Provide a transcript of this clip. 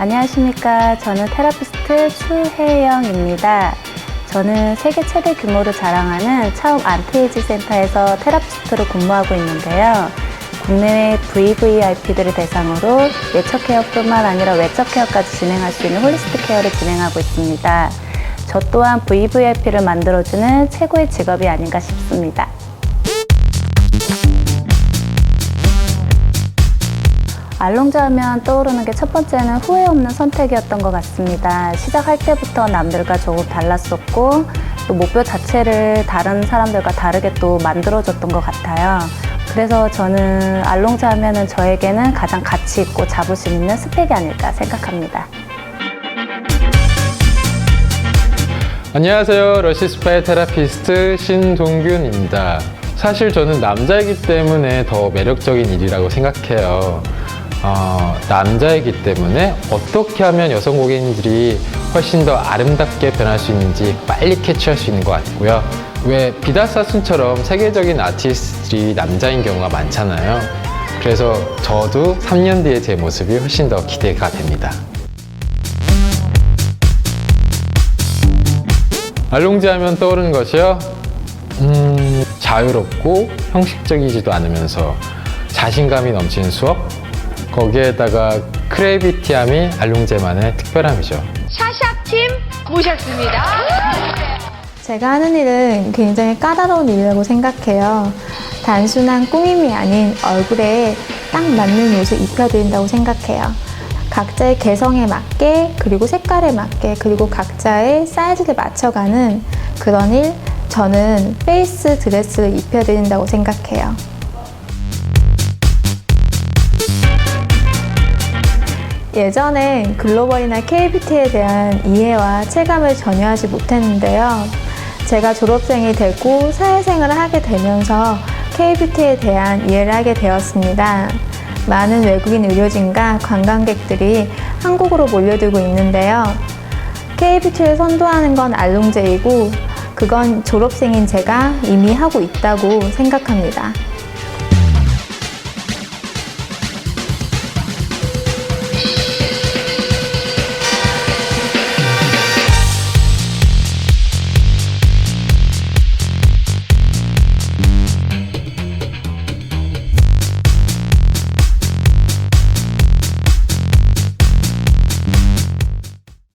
안녕하십니까. 저는 테라피스트 추혜영입니다. 저는 세계 최대 규모를 자랑하는 차움 안티에이지 센터에서 테라피스트로 근무하고 있는데요. 국내외 VVIP들을 대상으로 내적 케어뿐만 아니라 외적 케어까지 진행할 수 있는 홀리스틱 케어를 진행하고 있습니다. 저 또한 VVIP를 만들어주는 최고의 직업이 아닌가 싶습니다. 알롱자 하면 떠오르는 게 첫 번째는 후회 없는 선택이었던 것 같습니다. 시작할 때부터 남들과 조금 달랐었고 또 목표 자체를 다른 사람들과 다르게 또 만들어줬던 것 같아요. 그래서 저는 알롱자 하면은 저에게는 가장 가치 있고 자부심 있는 스펙이 아닐까 생각합니다. 안녕하세요. 러시 스파의 테라피스트 신동균입니다. 사실 저는 남자이기 때문에 더 매력적인 일이라고 생각해요. 어, 남자이기 때문에 어떻게 하면 여성 고객님들이 훨씬 더 아름답게 변할 수 있는지 빨리 캐치할 수 있는 것 같고요. 왜 비다사순처럼 세계적인 아티스트들이 남자인 경우가 많잖아요. 그래서 저도 3년 뒤에 제 모습이 훨씬 더 기대가 됩니다. 알롱지 하면 떠오르는 것이요. 음, 자유롭고 형식적이지도 않으면서 자신감이 넘치는 수업, 거기에다가 크레이비티함이 알롱제만의 특별함이죠. 샤샥팀 모셨습니다. 제가 하는 일은 굉장히 까다로운 일이라고 생각해요. 단순한 꾸밈이 아닌 얼굴에 딱 맞는 옷을 입혀드린다고 생각해요. 각자의 개성에 맞게, 그리고 색깔에 맞게, 그리고 각자의 사이즈를 맞춰가는 그런 일, 저는 페이스 드레스를 입혀드린다고 생각해요. 예전엔 글로벌이나 KBT에 대한 이해와 체감을 전혀 하지 못했는데요. 제가 졸업생이 되고 사회생활을 하게 되면서 KBT에 대한 이해를 하게 되었습니다. 많은 외국인 의료진과 관광객들이 한국으로 몰려들고 있는데요. KBT를 선도하는 건 알롱제이고, 그건 졸업생인 제가 이미 하고 있다고 생각합니다.